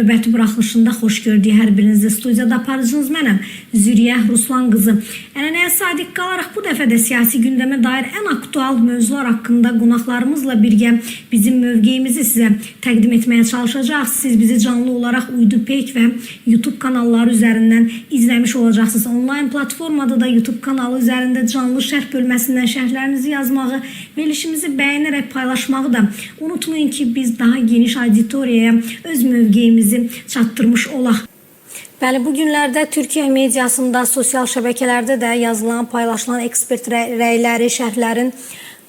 növbəti buraxılışında xoş gördük hər birinizi. Studiyada aparıcınız mənəm, Züriyə Ruslan qızı. Ənənəyə sadiq qalaraq bu dəfə də siyasi gündəmə dair ən aktual mövzular haqqında qonaqlarımızla birgə bizim mövqeyimizi sizə təqdim etməyə çalışacağıq. Siz bizi canlı olaraq Uydu Pek və YouTube kanalları üzərindən izləmiş olacaqsınız. Onlayn platformada da YouTube kanalı üzərində canlı şərh bölməsindən şərhlərinizi yazmağı, verilişimizi bəyənərək paylaşmağı da unutmayın ki, biz daha geniş auditoriyaya öz mövqeyimizi çatdırmış olaq. Bəli, bu günlərdə Türkiyə mediasında, sosial şəbəkələrdə də yazılan, paylaşılan ekspert rə- rəyləri, şərhlərin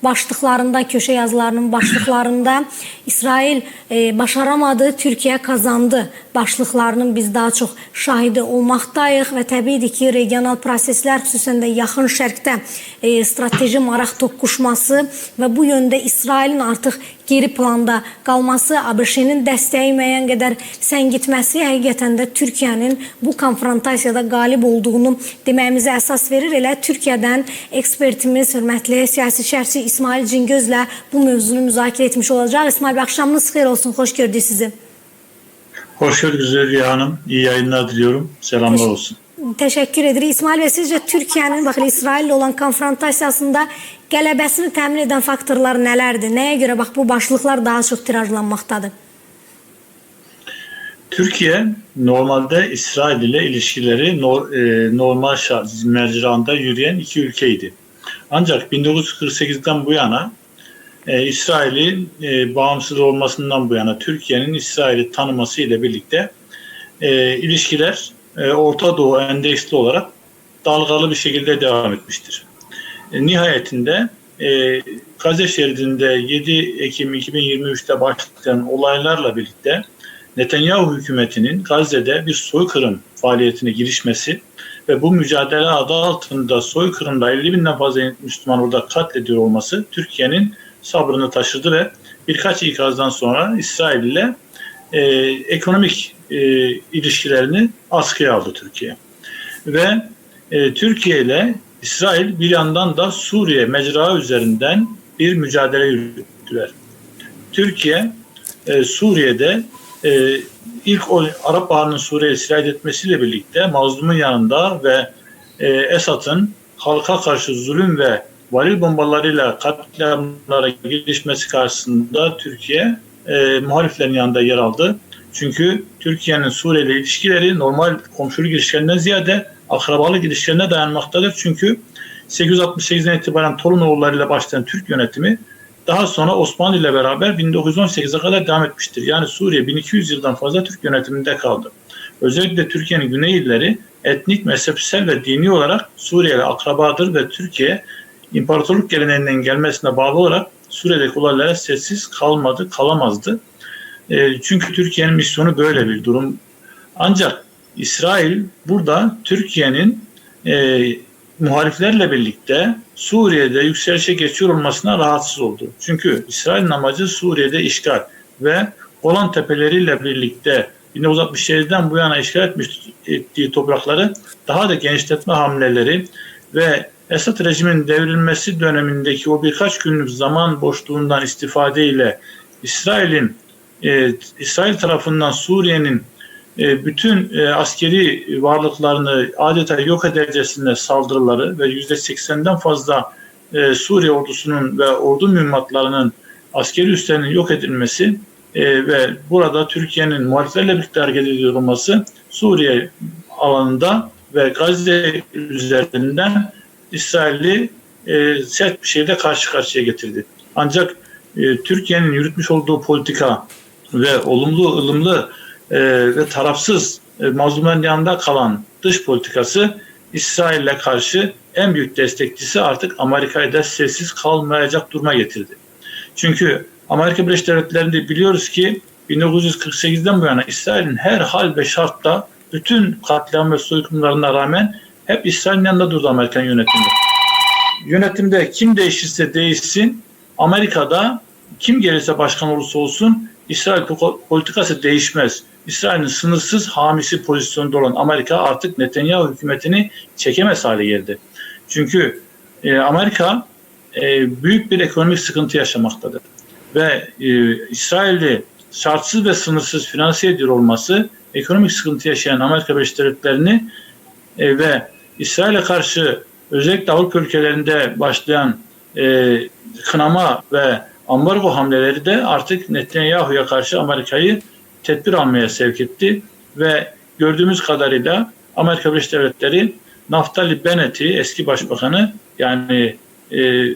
başlıqlarında, köşə yazılarının başlıqlarında İsrail e, başaramadı, Türkiyə kazandı başlıqlarının biz daha çox şahidi olmaqdayıq və təbiidir ki, regional proseslər, xüsusən də yaxın şərqdə e, strateji maraq toqquşması və bu yöndə İsrailin artıq geri planda qalması, ABŞ-nin dəstəyi müəyyən qədər səngitməsi həqiqətən də Türkiyənin bu konfrontasiyada qalib olduğunu deməyimizə əsas verir. Elə Türkiyədən ekspertimiz, hörmətli siyasi şərhçi İsmail Cingözlə bu mövzunu müzakirə etmiş olacaq. İsmail axşamınız xeyir olsun, xoş gördük sizi. Hoş gördük Zülriye Hanım. İyi yayınlar diliyorum. Selamlar olsun. Təşəkkür edirik. İsmail bəy, sizcə Türkiyənin bax İsrail ilə olan konfrontasiyasında qələbəsini təmin edən faktorlar nələrdir? Nəyə görə bax bu başlıqlar daha çox tirajlanmaqdadır? Türkiye normalde İsrail ile ilişkileri e, normal şart mecranda yürüyen iki ülkeydi. Ancak 1948'den bu yana e, İsrail'in e, bağımsız olmasından bu yana Türkiye'nin İsrail'i tanıması ile birlikte e, ilişkiler e, Orta Doğu endeksli olarak dalgalı bir şekilde devam etmiştir. E, nihayetinde e, Gazze şeridinde 7 Ekim 2023'te başlayan olaylarla birlikte Netanyahu hükümetinin Gazze'de bir soykırım faaliyetine girişmesi ve bu mücadele adı altında soykırımda 50 binden fazla Müslüman orada katlediyor olması Türkiye'nin sabrını taşırdı ve birkaç ikazdan sonra İsrail ile e, ekonomik e, ilişkilerini askıya aldı Türkiye. Ve e, Türkiye ile İsrail bir yandan da Suriye mecra üzerinden bir mücadele yürüttüler. Türkiye e, Suriye'de e, ilk o Arap Baharı'nın Suriye'ye sirayet etmesiyle birlikte mazlumun yanında ve e, Esad'ın halka karşı zulüm ve varil bombalarıyla katliamlara girişmesi karşısında Türkiye e, muhaliflerin yanında yer aldı. Çünkü Türkiye'nin Suriye ile ilişkileri normal komşuluk ilişkilerinden ziyade akrabalık ilişkilerine dayanmaktadır. Çünkü 868'den itibaren Torunoğulları ile başlayan Türk yönetimi daha sonra Osmanlı ile beraber 1918'e kadar devam etmiştir. Yani Suriye 1200 yıldan fazla Türk yönetiminde kaldı. Özellikle Türkiye'nin güney illeri etnik, mezhepsel ve dini olarak Suriye ile akrabadır ve Türkiye imparatorluk geleneğinden gelmesine bağlı olarak Suriye'deki olaylara sessiz kalmadı, kalamazdı. E, çünkü Türkiye'nin misyonu böyle bir durum. Ancak İsrail burada Türkiye'nin e, muhaliflerle birlikte Suriye'de yükselişe geçiyor olmasına rahatsız oldu. Çünkü İsrail'in amacı Suriye'de işgal ve Golan tepeleriyle birlikte 1967'den bu yana işgal etmiş ettiği toprakları daha da genişletme hamleleri ve Esad rejimin devrilmesi dönemindeki o birkaç günlük zaman boşluğundan istifadeyle İsrail'in e, İsrail tarafından Suriye'nin e, bütün e, askeri varlıklarını adeta yok edercesine saldırıları ve %80'den fazla e, Suriye ordusunun ve ordu mühimmatlarının askeri üslerinin yok edilmesi e, ve burada Türkiye'nin muhaliflerle birlikte hareket ediyor olması Suriye alanında ve Gazze üzerinden İsrail'i e, sert bir şekilde karşı karşıya getirdi. Ancak e, Türkiye'nin yürütmüş olduğu politika ve olumlu, ılımlı e, ve tarafsız e, mazlumların yanında kalan dış politikası İsrail'le karşı en büyük destekçisi artık Amerika'yı da sessiz kalmayacak duruma getirdi. Çünkü Amerika Birleşik Devletleri'nde biliyoruz ki 1948'den bu yana İsrail'in her hal ve şartta bütün katliam ve soykırımlarına rağmen hep İsrail'in yanında durdu Amerikan yönetimi. Yönetimde kim değişirse değişsin Amerika'da kim gelirse başkan olursa olsun İsrail politikası değişmez. İsrail'in sınırsız hamisi pozisyonda olan Amerika artık Netanyahu hükümetini çekemez hale geldi. Çünkü e, Amerika e, büyük bir ekonomik sıkıntı yaşamaktadır. ve e, İsrail'i şartsız ve sınırsız finanse ediyor olması ekonomik sıkıntı yaşayan Amerika Birleşik Devletleri'ni e, ve İsrail'e karşı özellikle Avrupa ülkelerinde başlayan e, kınama ve ambargo hamleleri de artık Netanyahu'ya karşı Amerika'yı tedbir almaya sevk etti ve gördüğümüz kadarıyla Amerika Birleşik Devletleri Naftali Bennett'i eski başbakanı yani e,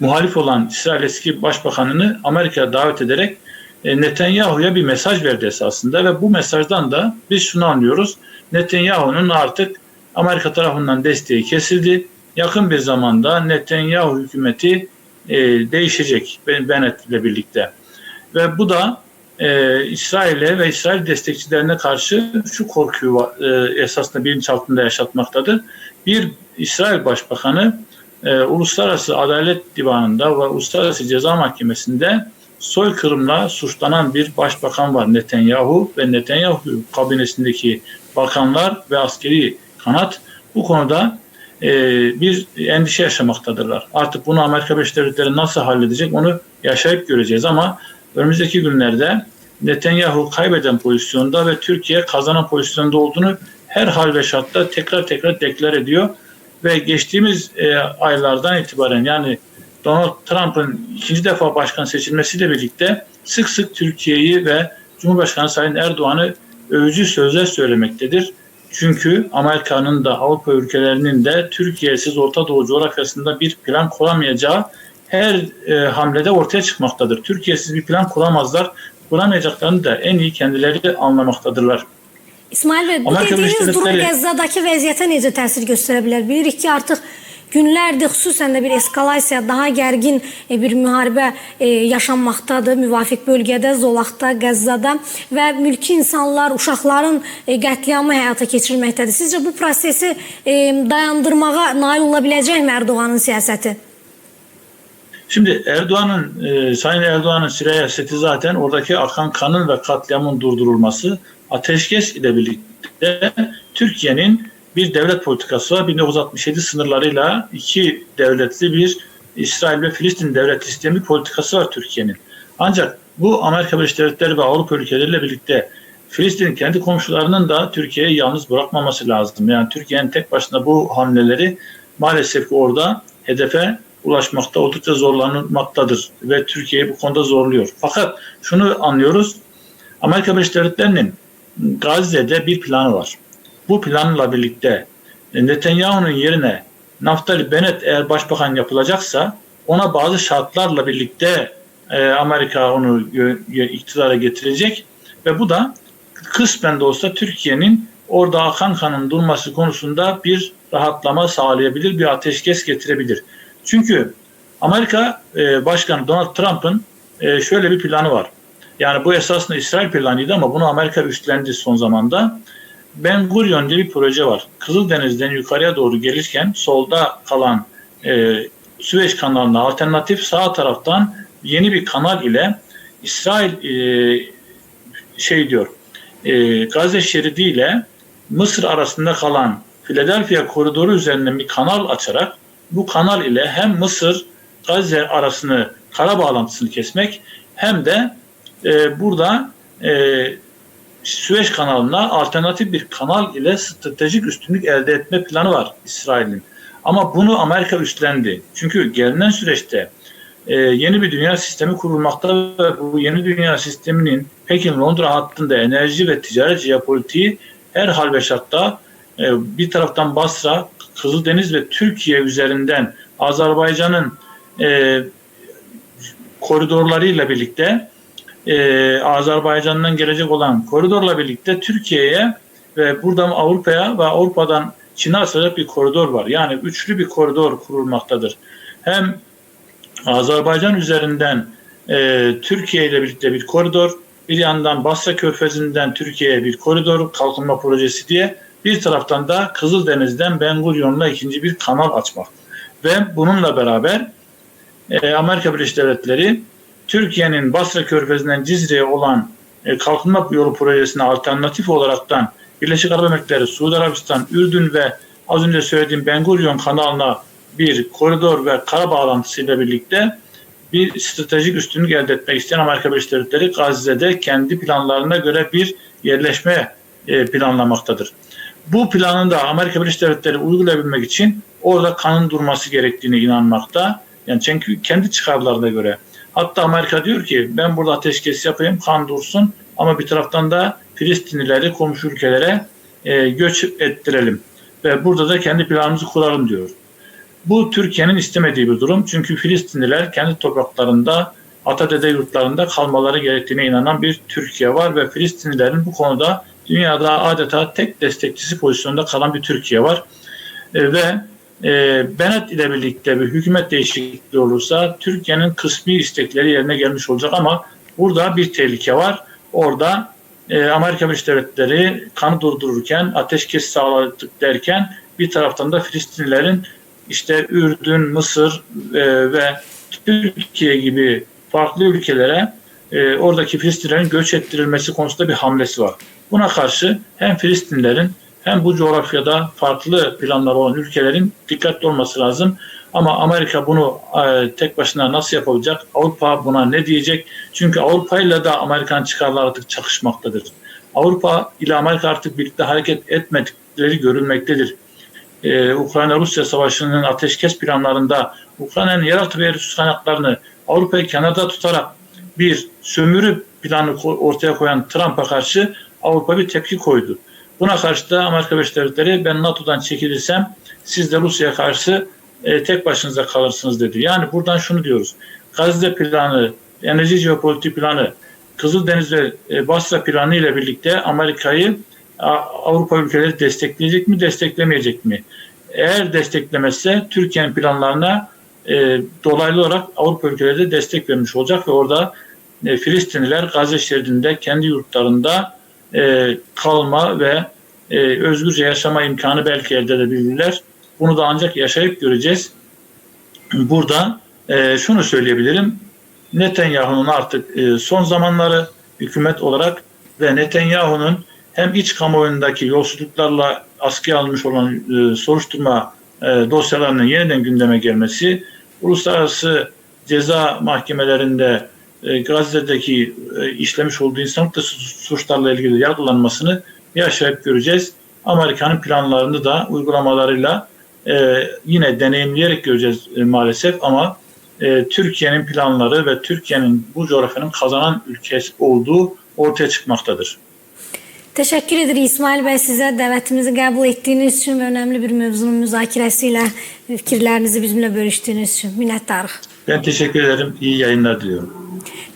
muhalif olan İsrail eski başbakanını Amerika'ya davet ederek e, Netanyahu'ya bir mesaj verdi esasında ve bu mesajdan da biz şunu anlıyoruz. Netanyahu'nun artık Amerika tarafından desteği kesildi. Yakın bir zamanda Netanyahu hükümeti e, değişecek Bennett ile birlikte. Ve bu da e, İsrail'e ve İsrail destekçilerine karşı şu korkuyu e, esasında bilinçaltında yaşatmaktadır. Bir İsrail Başbakanı e, Uluslararası Adalet Divanı'nda ve Uluslararası Ceza Mahkemesi'nde soykırımla suçlanan bir başbakan var Netanyahu ve Netanyahu kabinesindeki bakanlar ve askeri kanat bu konuda e, bir endişe yaşamaktadırlar. Artık bunu Amerika Birleşik Devletleri nasıl halledecek onu yaşayıp göreceğiz ama önümüzdeki günlerde Netanyahu kaybeden pozisyonda ve Türkiye kazanan pozisyonda olduğunu her hal ve şartta tekrar tekrar deklar ediyor ve geçtiğimiz e, aylardan itibaren yani Donald Trump'ın ikinci defa başkan seçilmesiyle birlikte sık sık Türkiye'yi ve Cumhurbaşkanı Sayın Erdoğan'ı övücü sözler söylemektedir. Çünkü Amerika'nın da Avrupa ülkelerinin de Türkiye'siz Orta Doğu coğrafyasında bir plan kuramayacağı her e, hamlede ortaya çıkmaktadır. Türkiye'siz bir plan kuramazlar. Kuramayacaklarını da en iyi kendileri anlamaktadırlar. İsmail Bey, bu Amerika Birleşik durum Qəzzadakı vəziyyətə necə təsir göstərə bilər? Bilirik ki, artıq günlərdir xüsusən də bir eskalasiya, daha gərgin e, bir müharibə e, yaşanmaqdadır müvafiq bölgədə, Zolaqda, Qəzzada və mülki insanlar, uşaqların e, qətliamı həyata keçirilməkdədir. Sizcə bu prosesi dayandırmağa nail ola biləcəkmi Erdoğanın siyasəti? Şimdi Erdoğan'ın, e, Sayın Erdoğan'ın siyaseti zaten oradaki akan kanın ve katliamın durdurulması ateşkes ile birlikte Türkiye'nin bir devlet politikası var. 1967 sınırlarıyla iki devletli bir İsrail ve Filistin devlet sistemi politikası var Türkiye'nin. Ancak bu Amerika Birleşik Devletleri ve Avrupa ülkeleriyle birlikte Filistin'in kendi komşularının da Türkiye'yi yalnız bırakmaması lazım. Yani Türkiye'nin tek başına bu hamleleri maalesef ki orada hedefe ulaşmakta oldukça zorlanmaktadır ve Türkiye'yi bu konuda zorluyor. Fakat şunu anlıyoruz. Amerika Birleşik Devletleri'nin Gazze'de bir planı var. Bu planla birlikte Netanyahu'nun yerine Naftali Bennett eğer başbakan yapılacaksa ona bazı şartlarla birlikte e, Amerika onu iktidara getirecek ve bu da kısmen de olsa Türkiye'nin orada akan kanın durması konusunda bir rahatlama sağlayabilir, bir ateşkes getirebilir. Çünkü Amerika e, Başkanı Donald Trump'ın e, şöyle bir planı var. Yani bu esasında İsrail planıydı ama bunu Amerika üstlendi son zamanda. Ben Gurion diye bir proje var. Kızıldeniz'den yukarıya doğru gelirken solda kalan e, Süveyş kanalına alternatif sağ taraftan yeni bir kanal ile İsrail e, şey diyor e, Gazze şeridi ile Mısır arasında kalan Philadelphia koridoru üzerinden bir kanal açarak bu kanal ile hem Mısır Gazze arasını kara bağlantısını kesmek hem de e, burada e, Süveyş kanalına alternatif bir kanal ile stratejik üstünlük elde etme planı var İsrail'in. Ama bunu Amerika üstlendi. Çünkü gelinen süreçte e, yeni bir dünya sistemi kurulmakta ve bu yeni dünya sisteminin Pekin-Londra hattında enerji ve ticaret jeopolitiği her hal ve şartta e, bir taraftan Basra, Kızıldeniz ve Türkiye üzerinden Azerbaycan'ın e, koridorlarıyla birlikte e, Azerbaycan'dan gelecek olan koridorla birlikte Türkiye'ye ve buradan Avrupa'ya ve Avrupa'dan Çin'e açılacak bir koridor var. Yani üçlü bir koridor kurulmaktadır. Hem Azerbaycan üzerinden e, Türkiye ile birlikte bir koridor, bir yandan Basra Körfezi'nden Türkiye'ye bir koridor kalkınma projesi diye bir taraftan da Kızıldeniz'den Ben Gurion'la ikinci bir kanal açmak. Ve bununla beraber e, Amerika Birleşik Devletleri Türkiye'nin Basra Körfezi'nden Cizre'ye olan e, kalkınma yolu projesine alternatif olaraktan Birleşik Arap Emirlikleri, Suudi Arabistan, Ürdün ve az önce söylediğim Ben Gurion kanalına bir koridor ve kara bağlantısıyla birlikte bir stratejik üstünlük elde etmek isteyen Amerika Birleşik Devletleri Gazze'de kendi planlarına göre bir yerleşme e, planlamaktadır. Bu planın da Amerika Birleşik Devletleri uygulayabilmek için orada kanın durması gerektiğine inanmakta. Yani çünkü kendi çıkarlarına göre. Hatta Amerika diyor ki ben burada ateşkes yapayım kan dursun ama bir taraftan da Filistinlileri komşu ülkelere e, göç ettirelim. Ve burada da kendi planımızı kuralım diyor. Bu Türkiye'nin istemediği bir durum. Çünkü Filistinliler kendi topraklarında, Atadede yurtlarında kalmaları gerektiğine inanan bir Türkiye var ve Filistinlilerin bu konuda dünyada adeta tek destekçisi pozisyonda kalan bir Türkiye var. E, ve e, Benet ile birlikte bir hükümet değişikliği olursa Türkiye'nin kısmi istekleri yerine gelmiş olacak ama burada bir tehlike var. Orada e, Amerika Birleşik Devletleri kanı durdururken, ateşkes sağladık derken bir taraftan da Filistinlilerin işte Ürdün, Mısır e, ve Türkiye gibi farklı ülkelere e, oradaki Filistinlerin göç ettirilmesi konusunda bir hamlesi var. Buna karşı hem Filistinlerin hem bu coğrafyada farklı planları olan ülkelerin dikkatli olması lazım. Ama Amerika bunu e, tek başına nasıl yapabilecek? Avrupa buna ne diyecek? Çünkü Avrupa ile de Amerikan çıkarları artık çakışmaktadır. Avrupa ile Amerika artık birlikte hareket etmedikleri görülmektedir. Ee, Ukrayna-Rusya savaşının ateşkes planlarında Ukrayna'nın yeraltı ve yerüstü kaynaklarını Avrupa'yı kenarda tutarak bir sömürü planı ortaya koyan Trump'a karşı Avrupa bir tepki koydu. Buna karşı da Amerika Birleşik Devletleri ben NATO'dan çekilirsem siz de Rusya'ya karşı e, tek başınıza kalırsınız dedi. Yani buradan şunu diyoruz. Gazze planı, enerji jeopolitik planı, Kızıldeniz ve e, Basra planı ile birlikte Amerika'yı Avrupa ülkeleri destekleyecek mi, desteklemeyecek mi? Eğer desteklemezse Türkiye'nin planlarına e, dolaylı olarak Avrupa ülkeleri de destek vermiş olacak ve orada e, Filistinliler Gazze şeridinde kendi yurtlarında e, kalma ve e, özgürce yaşama imkanı belki elde edebilirler. Bunu da ancak yaşayıp göreceğiz. Burada e, şunu söyleyebilirim. Netanyahu'nun artık e, son zamanları hükümet olarak ve Netanyahu'nun hem iç kamuoyundaki yolsuzluklarla askıya almış olan e, soruşturma e, dosyalarının yeniden gündeme gelmesi, uluslararası ceza mahkemelerinde e, Gazze'deki e, işlemiş olduğu insanlık dışı suçlarla ilgili yargılanmasını yaşayıp göreceğiz. Amerika'nın planlarını da uygulamalarıyla e, yine deneyimleyerek göreceğiz e, maalesef ama e, Türkiye'nin planları ve Türkiye'nin bu coğrafyanın kazanan ülkesi olduğu ortaya çıkmaktadır. Teşekkür ederiz İsmail Bey size davetimizi kabul ettiğiniz için ve önemli bir mevzunun müzakeresiyle fikirlerinizi bizimle bölüştüğünüz için minnettarıq. Ben teşekkür ederim. İyi yayınlar diliyorum.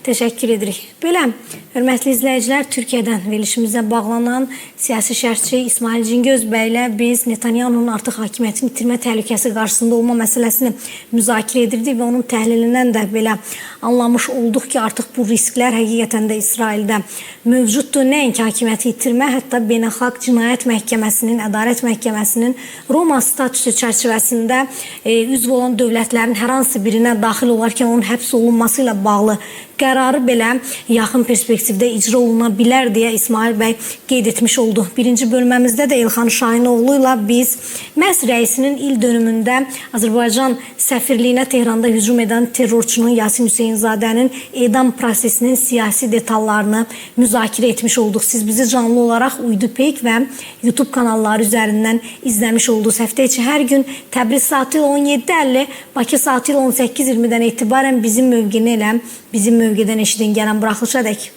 Təşəkkür edirik. Belə, hörmətli izləyicilər, Türkiyədən verilişimizə bağlanan siyasi şərhçi İsmail Cingöz bəylə biz Netanyahu'nun artıq hakimiyyətini itirmə təhlükəsi qarşısında olma məsələsini müzakirə edirdik və onun təhlilindən də belə anlamış olduq ki, artıq bu risklər həqiqətən də İsraildə mövcuddur. Nəinki hakimiyyəti itirmə, hətta Beynəlxalq Cinayət Məhkəməsinin, Ədalət Məhkəməsinin Roma statüsü çərçivəsində e, üzv olan dövlətlərin hər hansı birinə daxil olarkən onun həbs olunması ilə bağlı qərarı belə yaxın perspektivdə icra oluna bilər deyə İsmail bəy qeyd etmiş oldu. Birinci bölməmizdə də Elxan Şahinoğlu ilə biz məhz rəisinin il dönümündə Azərbaycan səfirliyinə Tehranda hücum edən terrorçunun Yasin Hüseynzadənin edam prosesinin siyasi detallarını müzakirə etmiş olduq. Siz bizi canlı olaraq Uydupeyk və YouTube kanalları üzərindən izləmiş oldunuz. Həftə içi hər gün Təbriz saatı ilə 17:50, Bakı saatı ilə 18:20-dən etibarən bizim mövqeni ilə bizim mövqedən eşidin gələn buraxılışa dək.